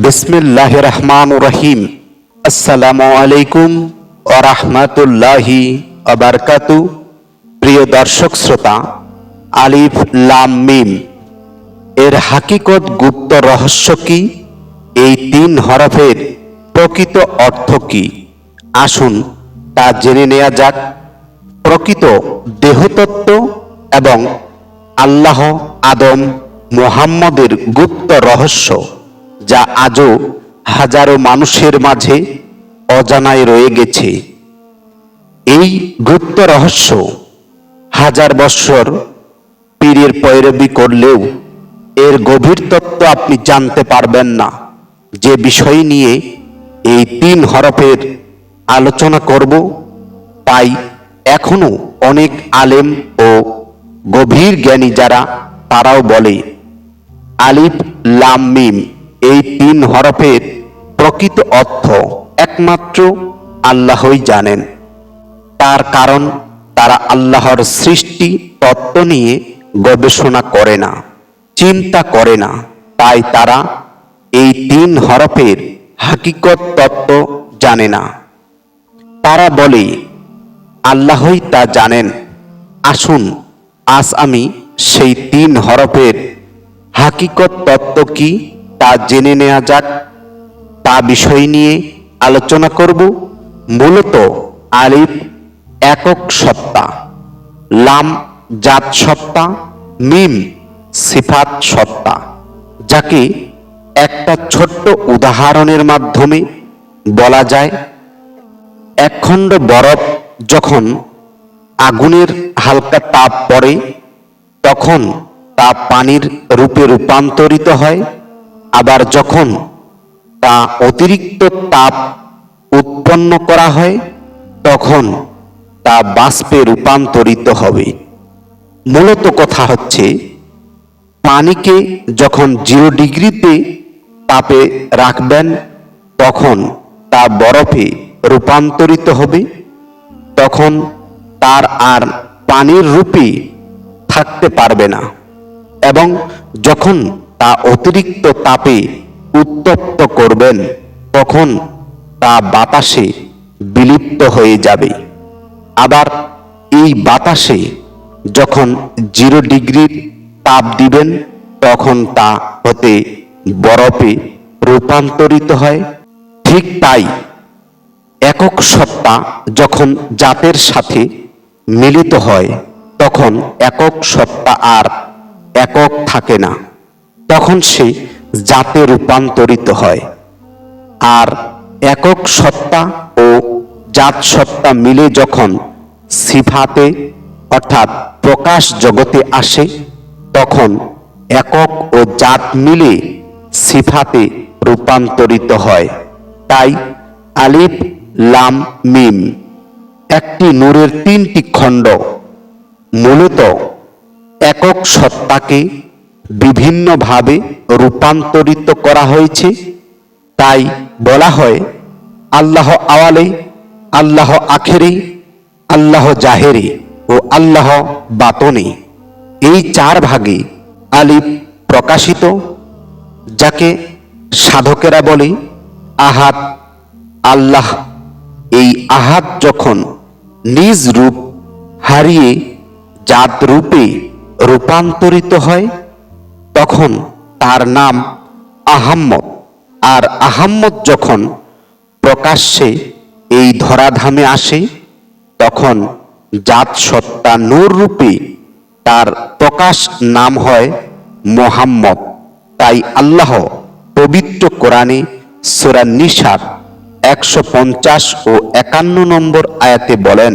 বিসমিল্লাহ রহমান রহিম। আসসালামু আলাইকুম ও রহমতুল্লাহি আবরকাতু প্রিয় দর্শক শ্রোতা, আলিফ লাম মিম, এর হাকিকত গুপ্ত রহস্য কি? এই তিন হরফের প্রকৃত অর্থ কি? আসুন তা জেনে নেওয়া যাক। প্রকৃত দেহতত্ত্ব এবং আল্লাহ আদম মোহাম্মদের গুপ্ত রহস্য। যা আজও হাজারো মানুষের মাঝে অজানায় রয়ে গেছে। এই গুপ্ত রহস্য হাজার বৎসর পীরের পৈরবি করলেও এর গভীর তত্ত্ব আপনি জানতে পারবেন না। যে বিষয় নিয়ে এই তিন হরফের আলোচনা করব, তাই এখনও অনেক আলেম ও গভীর জ্ঞানী যারা, তারাও বলে, আলিফ লাম মিম। এই তিন হরফের প্রকৃত অর্থ একমাত্র আল্লাহই জানেন। তার কারণ তারা আল্লাহর সৃষ্টি তত্ত্ব নিয়ে গবেষণা করে না, চিন্তা করে না। তাই তারা এই তিন হরফের হাকিকত তত্ত্ব জানে না। তারা বলে, আল্লাহই তা জানেন। আসুন, আজ আমি সেই তিন হরফের হাকিকত তত্ত্ব কি? তা জেনে নেওয়া যাক। তা বিষয় নিয়ে আলোচনা করব। মূলত আলিফ একক সত্তা, লাম জাত সত্তা, মিম সিফাত সত্তা, যাকে একটা ছোট্ট উদাহরণের মাধ্যমে বলা যায়। একখণ্ড বরফ যখন আগুনের হালকা তাপ পড়ে, তখন তা পানির রূপে রূপান্তরিত হয়। আবার যখন তা অতিরিক্ত তাপ উৎপন্ন করা হয়, তখন তা বাষ্পে রূপান্তরিত হবে। মূলত কথা হচ্ছে, পানিকে যখন জিরো ডিগ্রিতে তাপে রাখবেন, তখন তা বরফে রূপান্তরিত হবে। তখন তার আর পানির রূপে থাকতে পারবে না। এবং যখন তা অতিরিক্ত তাপে উত্তপ্ত করবেন, তখন তা বাতাসে বিলুপ্ত হয়ে যাবে। আবার এই বাতাসে যখন জিরো ডিগ্রির তাপ দিবেন, তখন তা হতে বরফে রূপান্তরিত হয়। ঠিক তাই একক সত্তা যখন জাতের সাথে মিলিত হয়, তখন একক সত্তা আর একক থাকে না। তখন সে জাতে রূপান্তরিত হয়। আর একক সত্তা ও জাত সত্তা মিলে যখন সিফাতে, অর্থাৎ প্রকাশ জগতে আসে, তখন একক ও জাত মিলে সিফাতে রূপান্তরিত হয়। তাই আলিফ, লাম, মিম একটি নূরের তিনটি খণ্ড। মূলত একক সত্তাকে বিভিন্নভাবে রূপান্তরিত করা হয়েছে। তাই বলা হয়, আল্লাহ আওয়ালে, আল্লাহ আখেরে, আল্লাহ জাহেরে ও আল্লাহ বাতনে। এই চার ভাগে আলিফ প্রকাশিত, যাকে সাধকেরা বলে আহাত আল্লাহ। এই আহাত যখন নিজ রূপ হারিয়ে জাত রূপে রূপান্তরিত হয় তখন তার নাম আহাম্মদ। আর আহাম্মদ যখন প্রকাশ্যে এই ধরাধামে আসে, তখন জাত সত্তা নূর রূপে তার প্রকাশ নাম হয় মোহাম্মদ। তাই আল্লাহ পবিত্র কোরআনে সোরা নিসার একশো পঞ্চাশ ও একান্ন নম্বর আয়াতে বলেন,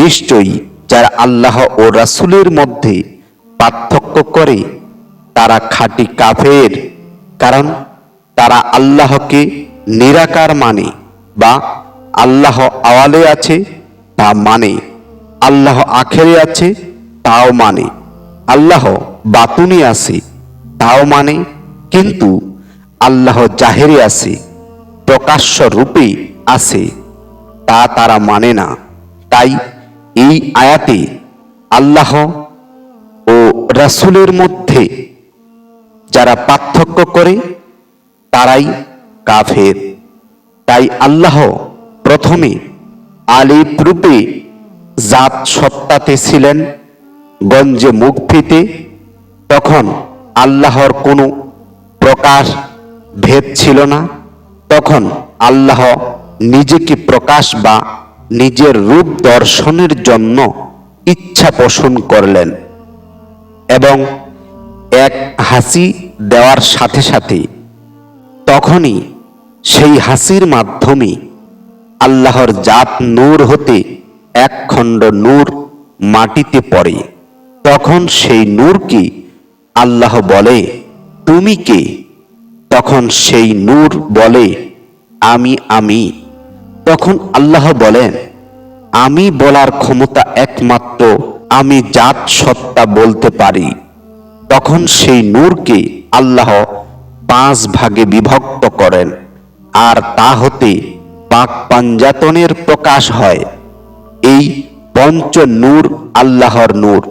নিশ্চয়ই যারা আল্লাহ ও রাসুলের মধ্যে পার্থক্য করে তারা খাঁটি কাফের, কারণ তারা আল্লাহকে নিরাকার মানে বা আল্লাহ আওয়ালে আছে তা মানে আল্লাহ আখেরে আছে তাও মানে আল্লাহ বাতুনি আছে তাও মানে কিন্তু আল্লাহ জাহেরে আছে, প্রকাশ্য রূপে আছে তা তারা মানে না। তাই এই আয়াতে আল্লাহ ও রাসূলের মধ্যে যারা পার্থক্য করে, তারাই কাফের। তাই আল্লাহ প্রথমে আলিফ রূপে জাত সত্তাতে ছিলেন, গঞ্জে মুখ ফিতে তখন আল্লাহর কোনো প্রকাশ ভেদ ছিল না। তখন আল্লাহ নিজেকে প্রকাশ বা নিজের রূপ দর্শনের জন্য ইচ্ছা পোষণ করলেন এবং এক হাসি দেওয়ার সাথে সাথে তখনই সেই হাসির মাধ্যমে আল্লাহর জাত নূর হতে এক খণ্ড নূর মাটিতে পড়ে। তখন সেই নূরকে আল্লাহ বলে, তুমি কে? তখন সেই নূর বলে, আমি আমি। তখন আল্লাহ বলেন, আমি বলার ক্ষমতা একমাত্র আমি জাত সত্তা বলতে পারি। তখন সেই নূরকে আল্লাহ পাঁচ ভাগে বিভক্ত করেন, আর তা হতে পাক পাঞ্জাতনের প্রকাশ হয়। এই পঞ্চ নূর আল্লাহর নূর।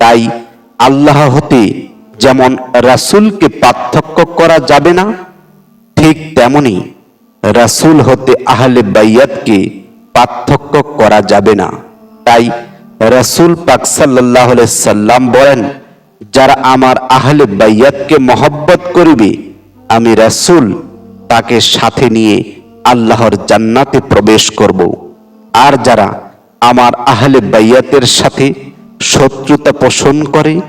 তাই আল্লাহ হতে যেমন রাসূলকে পার্থক্য করা যাবে না, ঠিক তেমনি রাসূল হতে আহলে বাইয়াতকে পার্থক্য করা যাবে না। তাই রাসূল পাক আলাইহি সাল্লাম বলেন যারা আমার আহলে বাইয়াতকে মহব্বত করিবে, আমি রাসুল তাকে সাথে নিয়ে আল্লাহর জান্নাতে প্রবেশ করব। আর যারা আমার আহলে বাইয়াতের সাথে শত্রুতা পোষণ করে,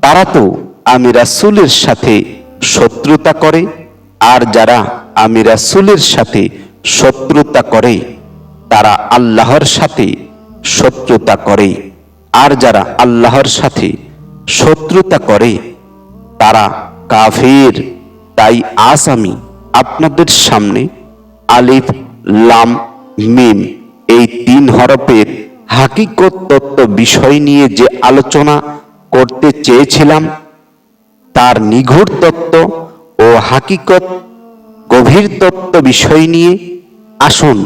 তারা তো আমি রাসুলের সাথে শত্রুতা করে, আর যারা আমি রাসুলের সাথে শত্রুতা করে, তারা আল্লাহর সাথে শত্রুতা করে। আর যারা আল্লাহর সাথে শত্রুতা করে। তারা কাফির। তাই আজ আমি আপনাদের সামনে আলিফ, লাম, মিম এই তিন হরফের হাকিকত তত্ত্ব বিষয় নিয়ে যে আলোচনা করতে চেয়েছিলাম, তার নিঘুর তত্ত্ব ও হাকিকত গভীর তত্ত্ব বিষয় নিয়ে আসুন।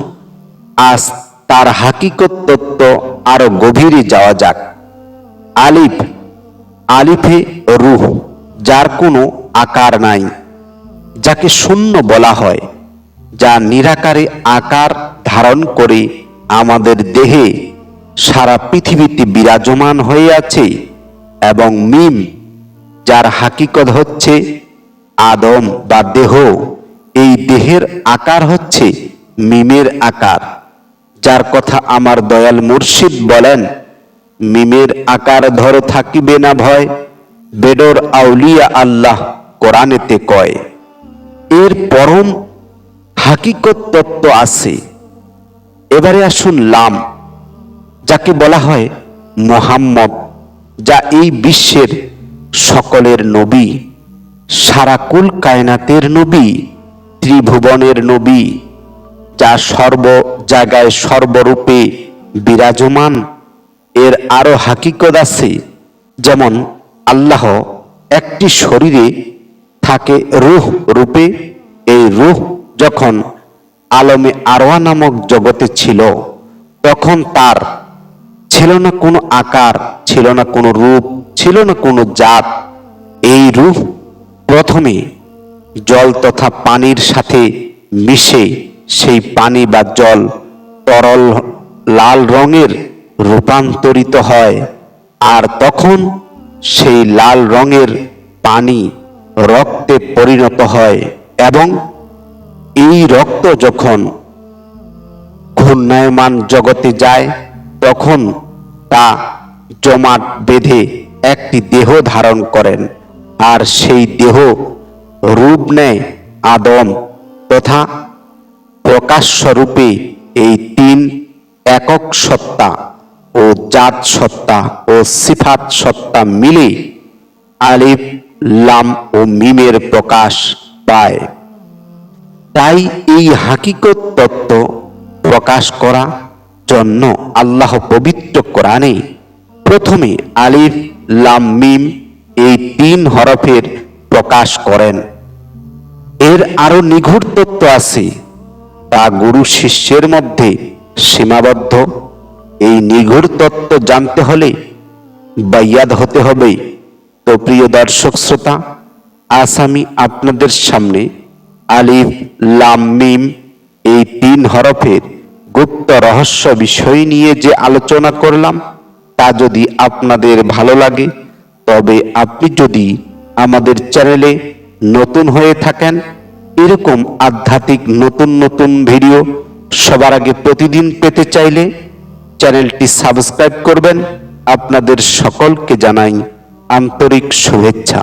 আজ তার হাকিকত তত্ত্ব আরও গভীরে যাওয়া যাক। আলিফ আলিফে রুহ, যার কোনো আকার নাই, যাকে শূন্য বলা হয়, যা নিরাকারে আকার ধারণ করে আমাদের দেহে সারা পৃথিবীতে বিরাজমান হয়ে আছে এবং মিম, যার হাকিকত হচ্ছে আদম বা দেহ, এই দেহের আকার হচ্ছে মিমের আকার, যার কথা আমার দয়াল মুর্শিদ বলেন মিমের আকার ধর থাকিবে না ভয়, বেডর আউলিয়া আল্লাহ কোরআনেতে কয়, এর পরম হাকিকত তত্ত্ব আছে। এবারে আসুন লাম, যাকে বলা হয় মোহাম্মদ, যা এই বিশ্বের সকলের নবী সারা কুল কায়নাতের নবী, ত্রিভুবনের নবী, যা সর্ব জায়গায় সর্বরূপে বিরাজমান এর আরও হাকিকত আছে। যেমন, আল্লাহ একটি শরীরে থাকে রুহ রূপে। এই রুহ যখন আলমে আরোয়া নামক জগতে ছিল, তখন তার ছিল না কোনো আকার, ছিল না কোনো রূপ, ছিল না কোনো জাত। এই রূপ প্রথমে জল তথা পানির সাথে মিশে সেই পানি বা জল তরল লাল রঙের রূপান্তরিত হয়। আর তখন সেই লাল রঙের পানি রক্তে পরিণত হয় এবং এই রক্ত যখন ঘূর্ণায়মান জগতে যায়, তখন তা জমাট বেঁধে একটি দেহ ধারণ করেন আর সেই দেহ রূপ নেয় আদম তথা প্রকাশ্যরূপে এই তিন একক সত্তা। ও জাত সত্তা ও সিফাত সত্তা মিলে আলিফ, লাম ও মিমের প্রকাশ পায়। তাই এই হাকিকত তত্ত্ব প্রকাশ করা জন্য আল্লাহ পবিত্র কোরআনে প্রথমে আলিফ, লাম, মিম এই তিন হরফের প্রকাশ করেন। এর আরও নিঘুর তত্ত্ব আছে। তা গুরু শিষ্যের মধ্যে সীমাবদ্ধ। এই নিঘুর তত্ত্ব জানতে হলে বাইয়াদ হতে হবে। তো প্রিয় দর্শক শ্রোতা, আজ আমি আপনাদের সামনে আলিফ, লাম, মিম এই তিন হরফের গুপ্ত রহস্য বিষয় নিয়ে যে আলোচনা করলাম, তা যদি আপনাদের ভালো লাগে, তবে আপনি যদি আমাদের চ্যানেলে নতুন হয়ে থাকেন, এরকম আধ্যাত্মিক নতুন নতুন ভিডিও সবার আগে প্রতিদিন পেতে চাইলে চ্যানেলটি সাবস্ক্রাইব করবেন। আপনাদের সকলকে জানাই আন্তরিক শুভেচ্ছা।